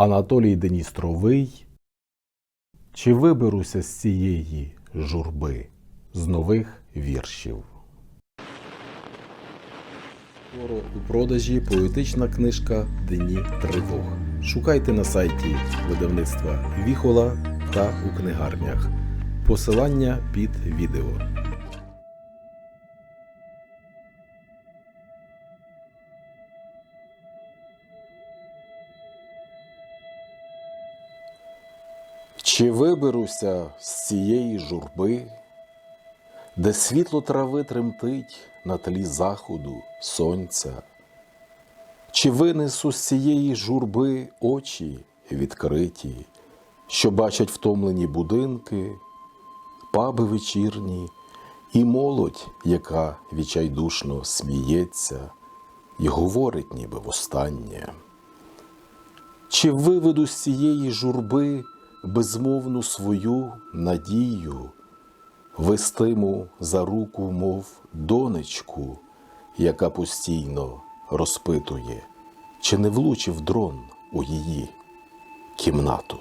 Анатолій Деністровий. Чи виберуся з цієї журби з нових віршів? Скоро у продажі поетична книжка Дні тривог. Шукайте на сайті видавництва Віхола та у книгарнях. Посилання під відео. Чи виберуся з цієї журби, де світло трави тремтить на тлі заходу сонця? Чи винесу з цієї журби очі відкриті, що бачать втомлені будинки, паби вечірні і молодь, яка відчайдушно сміється і говорить ніби востаннє? Чи виведу з цієї журби безмовну свою надію, вестиму за руку, мов донечку, яка постійно розпитує, чи не влучив дрон у її кімнату?